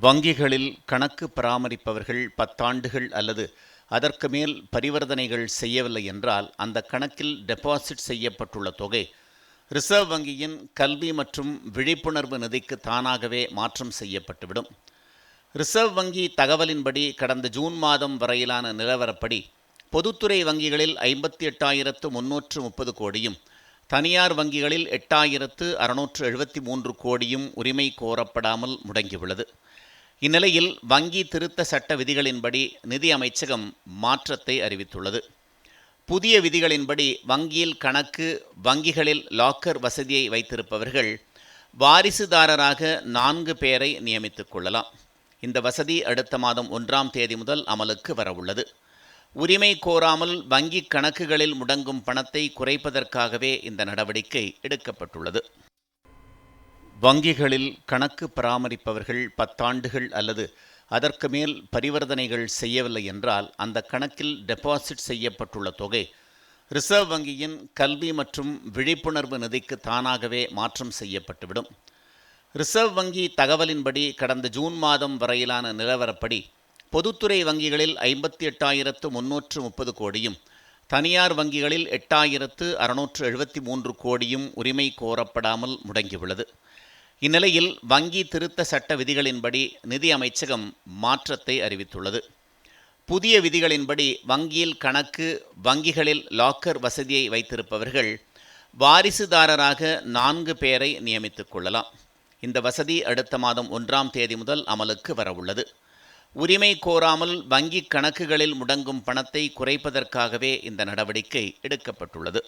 வங்கிகளில் கணக்கு பராமரிப்பவர்கள் பத்தாண்டுகள் அல்லது அதற்கு மேல் பரிவர்த்தனைகள் செய்யவில்லை என்றால் அந்த கணக்கில் டெபாசிட் செய்யப்பட்டுள்ள தொகை ரிசர்வ் வங்கியின் கல்வி மற்றும் விழிப்புணர்வு நிதிக்கு தானாகவே மாற்றம் செய்யப்பட்டுவிடும். ரிசர்வ் வங்கி தகவலின்படி கடந்த ஜூன் மாதம் வரையிலான நிலவரப்படி பொதுத்துறை வங்கிகளில் ஐம்பத்தி எட்டாயிரத்து முன்னூற்று முப்பது கோடியும் தனியார் வங்கிகளில் எட்டாயிரத்து அறுநூற்று எழுபத்தி மூன்று கோடியும் உரிமை கோரப்படாமல் முடங்கியுள்ளது. இந்நிலையில் வங்கி திருத்த சட்ட விதிகளின்படி நிதி அமைச்சகம் மாற்றத்தை அறிவித்துள்ளது. புதிய விதிகளின்படி வங்கியில் கணக்கு வங்கிகளில் லாக்கர் வசதியை வைத்திருப்பவர்கள் வாரிசுதாரராக நான்கு பேரை நியமித்துக் கொள்ளலாம். இந்த வசதி அடுத்த மாதம் ஒன்றாம் தேதி முதல் அமலுக்கு வரவுள்ளது. உரிமை கோராமல் வங்கி கணக்குகளில் முடங்கும் பணத்தை குறைப்பதற்காகவே இந்த நடவடிக்கை எடுக்கப்பட்டுள்ளது. வங்கிகளில் கணக்கு பராமரிப்பவர்கள் பத்தாண்டுகள் அல்லது அதற்கு மேல் பரிவர்த்தனைகள் செய்யவில்லை என்றால் அந்த கணக்கில் டெபாசிட் செய்யப்பட்டுள்ள தொகை ரிசர்வ் வங்கியின் கல்வி மற்றும் விழிப்புணர்வு நிதிக்கு தானாகவே மாற்றம் செய்யப்பட்டுவிடும். ரிசர்வ் வங்கி தகவலின்படி கடந்த ஜூன் மாதம் வரையிலான நிலவரப்படி பொதுத்துறை வங்கிகளில் ஐம்பத்தி எட்டாயிரத்து முன்னூற்று முப்பது கோடியும் தனியார் வங்கிகளில் எட்டாயிரத்து அறுநூற்று எழுபத்தி மூன்று கோடியும் உரிமை கோரப்படாமல் முடங்கியுள்ளது. இந்நிலையில் வங்கி திருத்த சட்ட விதிகளின்படி நிதி அமைச்சகம் மாற்றத்தை அறிவித்துள்ளது. புதிய விதிகளின்படி வங்கியில் கணக்கு வங்கிகளில் லாக்கர் வசதியை வைத்திருப்பவர்கள் வாரிசுதாரராக நான்கு பேரை நியமித்துக் கொள்ளலாம். இந்த வசதி அடுத்த மாதம் ஒன்றாம் தேதி முதல் அமலுக்கு வரவுள்ளது. உரிமை கோராமல் வங்கி கணக்குகளில் முடங்கும் பணத்தை குறைப்பதற்காகவே இந்த நடவடிக்கை எடுக்கப்பட்டுள்ளது.